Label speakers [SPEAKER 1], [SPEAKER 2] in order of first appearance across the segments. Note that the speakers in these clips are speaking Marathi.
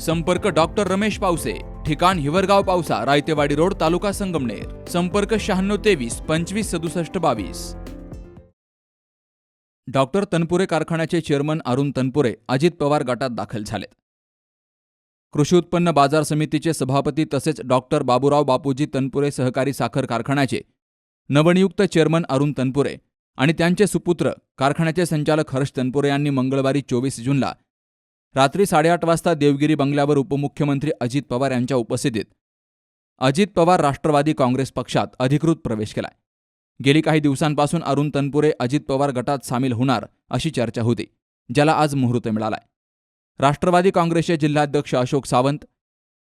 [SPEAKER 1] संपर्क डॉक्टर रमेश पावसे ठिकाण हिवरगाव पावसा रायतेवाडी रोड तालुका संगमनेर. संपर्क शहाण्णव तेवीस पंचवीस सदुसष्ट बावीस. डॉक्टर तनपुरे कारखान्याचे चेअरमन अरुण तनपुरे अजित पवार गटात दाखल झालेत. कृषी उत्पन्न बाजार समितीचे सभापती तसेच डॉक्टर बाबूराव बापूजी तनपुरे सहकारी साखर कारखान्याचे नवनियुक्त चेअरमन अरुण तनपुरे आणि त्यांचे सुपुत्र कारखान्याचे संचालक हर्ष तनपुरे यांनी मंगळवारी चोवीस जूनला रात्री साडेआठ वाजता देवगिरी बंगल्यावर उपमुख्यमंत्री अजित पवार यांच्या उपस्थितीत अजित पवार राष्ट्रवादी काँग्रेस पक्षात अधिकृत प्रवेश केलाय. गेली काही दिवसांपासून अरुण तनपुरे अजित पवार गटात सामील होणार अशी चर्चा होती ज्याला आज मुहूर्त मिळालाय. राष्ट्रवादी काँग्रेसचे जिल्हाध्यक्ष अशोक सावंत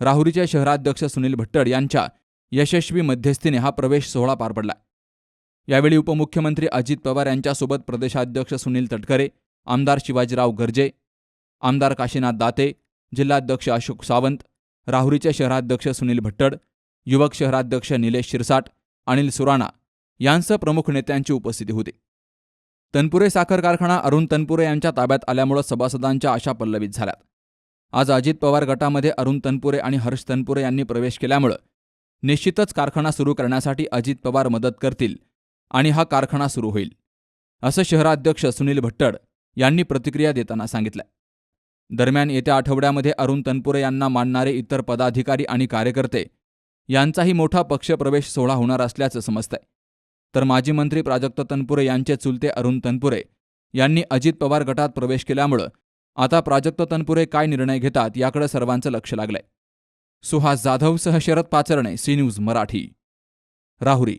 [SPEAKER 1] राहुरीचे शहराध्यक्ष सुनील भट्टड यांच्या यशस्वी मध्यस्थीने हा प्रवेश सोहळा पार पडला यावेळी उपमुख्यमंत्री अजित पवार यांच्यासोबत प्रदेशाध्यक्ष सुनील तटकरे आमदार शिवाजीराव गर्जे आमदार काशीनाथ दाते जिल्हाध्यक्ष अशोक सावंत राहुरीचे शहराध्यक्ष सुनील भट्टड युवक शहराध्यक्ष निलेश शिरसाट अनिल सुराणा यांसह प्रमुख नेत्यांची उपस्थिती होती. तनपुरे साखर कारखाना अरुण तनपुरे यांच्या ताब्यात आल्यामुळे सभासदांच्या आशा पल्लवित झाल्यात आज अजित पवार गटामध्ये अरुण तनपुरे आणि हर्ष तनपुरे यांनी प्रवेश केल्यामुळं निश्चितच कारखाना सुरू करण्यासाठी अजित पवार मदत करतील आणि हा कारखाना सुरू होईल असं शहराध्यक्ष सुनील भट्टड यांनी प्रतिक्रिया देताना सांगितलं. दरम्यान येत्या आठवड्यामध्ये अरुण तनपुरे यांना मानणारे इतर पदाधिकारी आणि कार्यकर्ते यांचाही मोठा पक्षप्रवेश सोहळा होणार असल्याचं समजतंय. तर माजी मंत्री प्राजक्त तनपुरे यांचे चुलते अरुण तनपुरे यांनी अजित पवार गटात प्रवेश केल्यामुळं आता प्राजक्त तनपुरे काय निर्णय घेतात याकडे सर्वांचं लक्ष लागलंय. सुहास जाधवसह शरद पाचरणे सी न्यूज मराठी. राहुरी